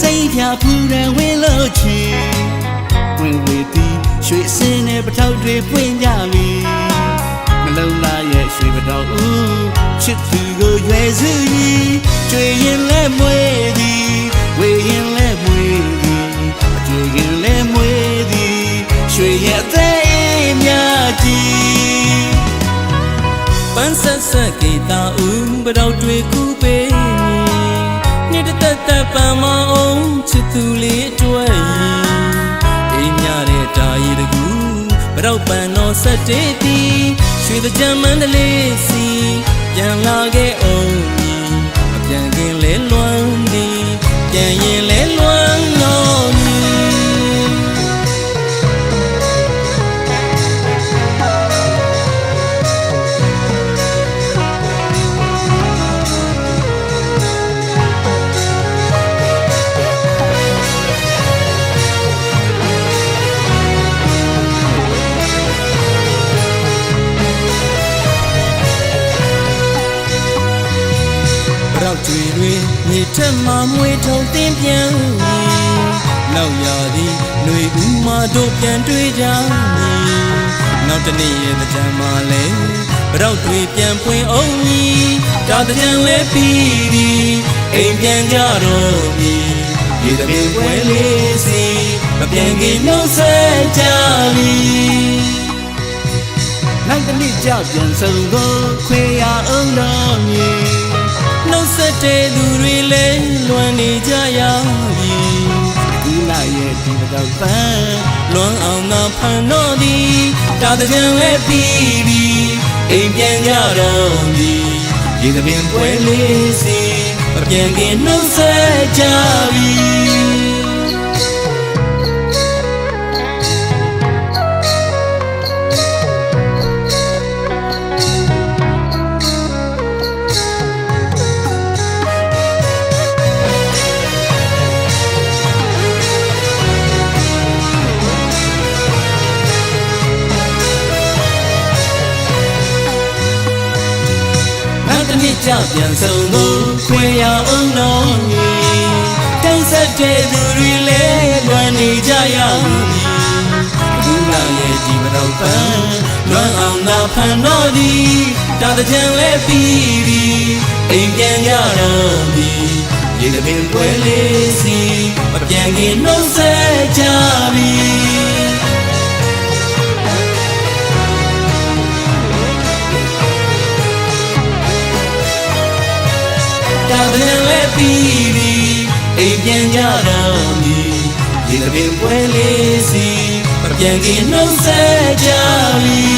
စိတ်ဖြာဖူးတယ်ဝင်လို့ချီဝင်ဝေတီရွှေစင်းနဲ့ပထောက်တွေပွင့်ကြပြီမလုံးလာရဲ့ရွှေပထောက်ဦးချစ်သူကိုရွယ်စုကြီးကျွေရင်လဲမွေးသည်ဝေရင်လဲမွေးသည်အကျွေရင်လဲမွေးသည်ရွှေရဲ့အသေးအင်းများကြီးပန်းဆက်ဆက်ကေတာဦးပတော့တွေကူပေး နှစ်တစ်သက်သက်ပန်းမအောင်ချစ်သူလေးအတွက်အိမ်မြတဲ့တာရီတကူပတော့ပန်းတော်ဆက်တေးတီရွှေတကြံမန္တလေးစီပြန်လာခဲ့အောင် တွေတွေမြေထက်မှမွေထုံတင်းပြန်နောက်ရသည်ຫນွေဦးမတို့ပြန်တွေ့ကြမည်နောက်တနေ့ရဲ့ကြံမှလဲရောက်တွေပြန်ပွင့်အောင်မည်ဒါတကြံလဲပြီးပြီအိမ်ပြန်ကြတော့မည်ဒီတပင်ပွဲလေးစီမပြန်ခင်နှုတ်ဆက်ကြမည်နိုင်တနစ်ကြပြန်စုံကိုခွေရအောင်တော်မည်နှု တ်ဆက်တဲ့သူတွေလည်းလွမ်းနေကြရပြီဒီလာရဲ့ဒီတော့ပန်းလွမ်းအောင်သာဖန်တော့သည်တာတကြံလဲပြီးပြီအိမ်ပြန်ကြတော့ပြီဒီသပင်ပွဲလေးစီမပြန်ခင်နှုတ်ဆက်ကြပြီ က်တစ်နေ့ကျပြန်ဆုံဖို့ခွေရအောင်တော့မီတောင်းဆက်တဲ့သူတွေလည်းလွမ်းနေကြရမည်ဒီလာရဲ့ဒီမတော့ပန်းလွမ်းအောင်သာဖန်တော့သည်တာတကြံလဲပြီးပြီအိမ်ပြန်ကြတော့မည်ဒီတပင်ပွဲလေးစီမပြန်ခင်နှုတ်ဆက်ကြပြီ တာတဲ့လဲပြီးပြီအိမ်ပြန်ကြတော့မည်ဒီတစ်ပင်ပွဲလေးစီမပြန်ခင်နှုတ်ဆက်ကြပြီ